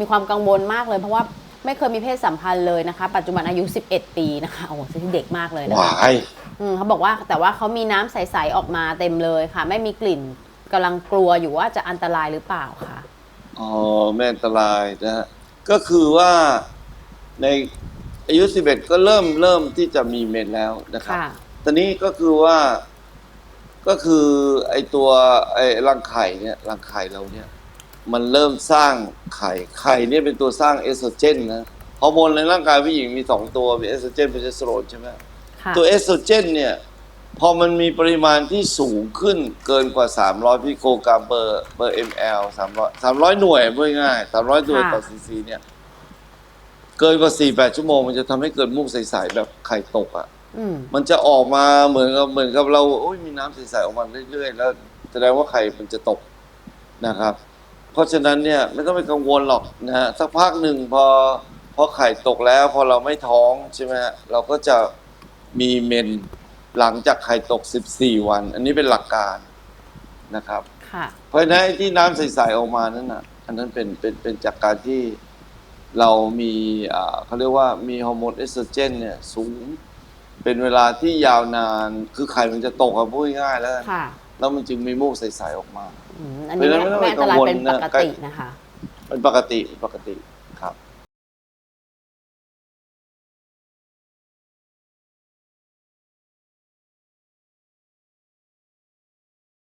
มีความกังวลมากเลย เพราะว่าไม่เคยมีเพศสัมพันธ์เลยนะคะ ปัจจุบันอายุ 11 ปีนะคะโอ้โหเด็กมากเลยนะหวาคะยอืมเขาบอกว่าแต่ว่าเขามีน้ำใสๆออกมาเต็มเลยค่ะ ไม่มีกลิ่นกำลังกลัวอยู่ว่าจะอันตรายหรือเปล่าค่ะ อ๋อไม่อันตรายนะฮะก็คือว่าในอายุ 11 ก็เริ่มเริ่มที่จะมีเมนแล้วนะครับ ค่ะ ตอนนี้ก็คือว่าก็คือไอตัวไอรังไข่เนี่ยรังไข่เราเนี่ย มันเริ่มสร้างไข่ไข่เนี่ยเป็นตัวสร้างเอสโตรเจนนะฮอร์โมนในร่างกายผู้หญิงมีสองตัวมีเอสโตรเจนเป็นเอสโตรนใช่ไหมค่ะตัวเอสโตรเจนเนี่ยพอมันมีปริมาณที่สูงขึ้นเกินกว่า 300พิโคกรัมเปอร์เปอร์ ml 300 300หน่วยพูดง่ายๆ300หน่วยต่อซีซีเนี่ยเกินกว่า48ชั่วโมงมันจะทำให้เกิดมูกใสๆแบบไข่ตกอะอืมมันจะออกมาเหมือนกับเหมือนกับเราโอ้ยมีน้ำใสๆออกมาเรื่อยๆ แล้ว แสดงว่าไข่มันจะตกนะครับ เพราะฉะนั้นเนี่ยไม่ต้องไปกังวลหรอกนะฮะสักพักหนึ่งพอพอไข่ตกแล้วพอเราไม่ท้องใช่ไหมฮะเราก็จะมีเมนหลังจากไข่ตก 14 วัน อันนี้เป็นหลักการนะครับ ค่ะ เพราะฉะนั้นไอ้ที่น้ำใสๆออกมานั่นน่ะอันนั้นเป็นเป็นเป็นจากการที่เรามีอ่าเขาเรียกว่ามีฮอร์โมนเอสโตรเจนเนี่ยสูง เป็นเวลาที่ยาวนาน คือไข่มันจะตกอะพูดง่ายๆแล้วกัน ค่ะ แล้วมันจึงมีมูกใสๆออกมาอืมอันนี้เพราะฉะนั้นไม่ไม่ต้อัองนตรายไปกังวลเป็นปกนะตินะคะ เป็นปกติเป็นปกติครับ